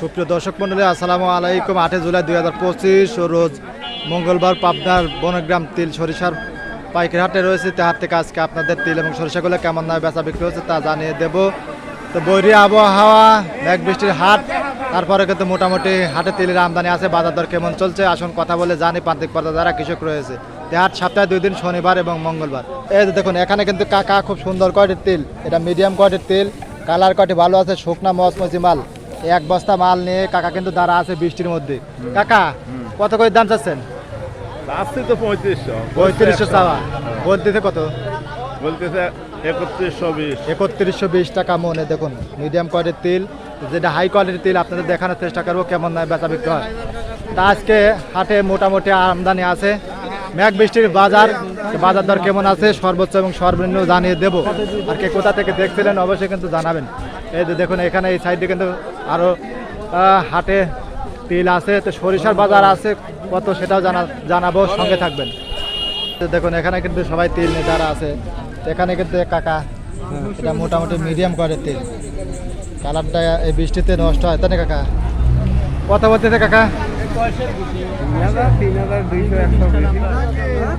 সুপ্রিয় দর্শক মন্ডলী আসসালামু আলাইকুম। আটই জুলাই দুই হাজার পঁচিশ, রোজ মঙ্গলবার পাবনার বনগ্রাম তিল সরিষার পাইকারি হাটে রয়েছে। তে হাট থেকে আজকে আপনাদের তিল এবং সরিষাগুলো কেমন দামে বেচা বিক্রি হচ্ছে তা জানিয়ে দেব। তো বৈরী আবহাওয়া, মেঘ বৃষ্টির হাট, তারপরে কিন্তু মোটামুটি হাটে তিলের আমদানি আছে, বাজার দর কেমন চলছে, আসুন কথা বলে জানি। প্রান্তিক পর্দা যারা কৃষক রয়েছে হাট সপ্তাহে দুই দিন, শনিবার এবং মঙ্গলবার। এই যে দেখুন, এখানে কিন্তু কাকা খুব সুন্দর কোয়ালিটির তিল, এটা মিডিয়াম কোয়ালিটির তিল কালার কোয়ালিটি ভালো আছে, শুকনা মচমচি মাল। এক বস্তা মাল নিয়ে কাকা কিন্তু দাঁড়া আছে বৃষ্টির মধ্যে। কাকা কত করে দাম চাচ্ছেন? আসছে তো পঁয়ত্রিশশো। পঁয়ত্রিশশো চাওয়া। বলতেছে কত? বলতেছে একত্রিশশো বিশ। একত্রিশশো বিশ টাকা মনে দেখুন মিডিয়াম কোয়ালিটির তেল যেটা হাই কোয়ালিটির তেল আপনাদের দেখানোর চেষ্টা করব কেমন দামে বেচা বিক্রি হয়। তা আজকে হাটে মোটামুটি আমদানি আছে। মেঘ বৃষ্টির বাজার বাজার দর কেমন আছে? সর্বোচ্চ এবং সর্বনিম্ন জানিয়ে দেব। আর কে কোথা থেকে দেখছিলেন অবশ্যই কিন্তু জানাবেন। এই যে দেখুন, এখানে এই সাইডে কিন্তু আরও হাটে তিল আছে, তো সরিষার বাজার আছে, কত সেটাও জানা, জানাব, সঙ্গে থাকবেন। দেখুন, এখানে কিন্তু সবাই তিল নিয়ে যারা আছে। এখানে কিন্তু কাকা, এটা মোটামুটি মিডিয়াম করে তেল। কালারটা এই বৃষ্টিতে নষ্ট হয়। তাই না, কাকা? কথা বলতেছে কাকা?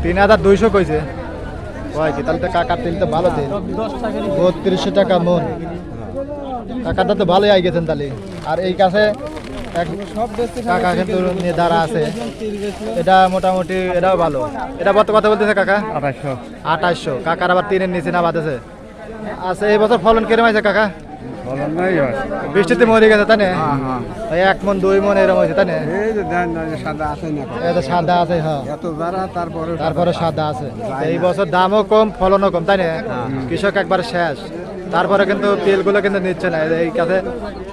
তিন হাজার দুইশো কইছে। কয় কি তাহলে তো কাকার তেল তো ভালো তেল। বত্রিশশো টাকা মন। কাকাটা তো ভালোই আই গেছেন তাহলে। আর এই কাছে কাকা কিন্তু দাঁড়া আছে। এটা মোটামুটি এটাও ভালো। এটা কত কথা বলতেছে কাকা? আঠাশশো। আঠাশশো। কাকার আবার তিনের নিচে না বাঁধেছে। আচ্ছা এই বছর ফলন কিরম হয়েছে কাকা? বৃষ্টিতে মরে গেছে তাই না? এক মন দুই মন এরকম হয়েছে তাই না? এই যে দেন না, যে সাদা আছে না সাদা আছে হ্যাঁ। এত যারা তারপরে তারপরে সাদা আছে। এই বছর দামও কম ফলনও কম তাই না? কৃষক একবার শেষ। তারপরে কিন্তু তেলগুলো কিন্তু নিচ্ছে না। এই কাছে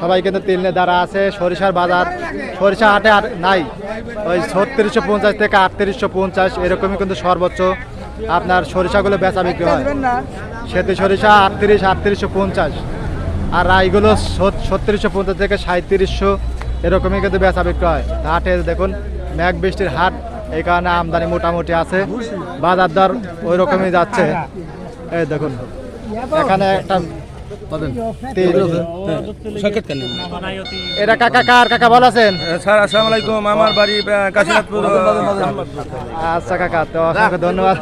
সবাই কিন্তু তেল নিয়ে দাঁড়া আছে। সরিষার বাজার সরিষা হাটে আর নাই। ওই ছত্রিশশো পঞ্চাশ থেকে আটত্রিশশো পঞ্চাশ এরকমই কিন্তু সর্বোচ্চ আপনার সরিষাগুলো বেচা বিক্রি হয়। সেতে সরিষা আটত্রিশ আটত্রিশশো পঞ্চাশ। আর রায়গুলো ছত্রিশশো পঞ্চাশ থেকে সাঁত্রিশশো এরকমই কিন্তু বেচা বিক্রি হয়। হাটে দেখুন মেঘ বৃষ্টির হাট এই কারণে আমদানি মোটামুটি আছে। বাজার দর ওই রকমই যাচ্ছে। এই দেখুন এখানে একটা এটা কাকা কার? কাকা ভালো আছেন? স্যার আসসালামু আলাইকুম। আমার বাড়ি কাশীনাথপুর। আচ্ছা কাকা তো অসংখ্য ধন্যবাদ।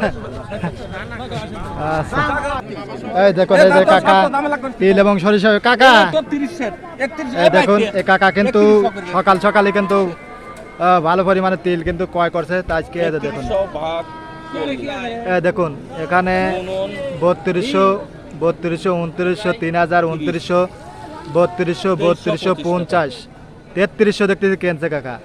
এই দেখুন এই যে কাকা, তিল এবং সরিষা কাকা। দেখুন, এই কাকা কিন্তু সকাল কিন্তু ভালো পরিমাণে তিল কিন্তু ক্রয় করছে, তা আজকে দেখুন। দেখুন, এখানে বত্রিশশো বত্রিশশো উনত্রিশশো, তিন হাজার উনত্রিশশো, বত্রিশশো বত্রিশশো পঞ্চাশ, তেত্রিশশো দেখতেছি কেনছে কাকা?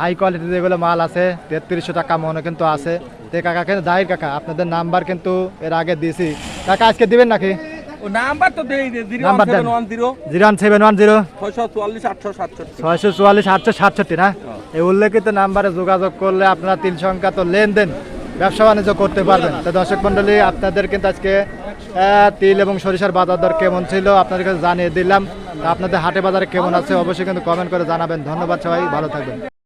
হাই কোয়ালিটি যেগুলো মাল আছে তেত্রিশশো টাকা মনে কিন্তু আছে। তে কাকা কিন্তু দায়ের কাকা আপনাদের নাম্বার কিন্তু এর আগে দিয়েছি। কাকা আজকে দিবেন নাকি? নাম্বার তো দেই নাম্বার দেন। One zero zero one seven one zero ছয়শো চুয়াল্লিশ আটশো সাতষট্টি। ছয়শো চুয়াল্লিশ আটশো সাতষট্টি না? এই উল্লেখিত নাম্বারে যোগাযোগ করলে আপনারা তিন সংখ্যা তো লেনদেন ব্যবসা বাণিজ্য করতে পারবেন। তো দর্শক মন্ডলী আপনাদের কিন্তু আজকে তিল এবং সরিষার বাজার দর কেমন ছিল আপনাদের কাছে জানিয়ে দিলাম। আপনাদের হাটে বাজারে কেমন আছে অবশ্যই কিন্তু কমেন্ট করে জানাবেন। ধন্যবাদ সবাই ভালো থাকবেন।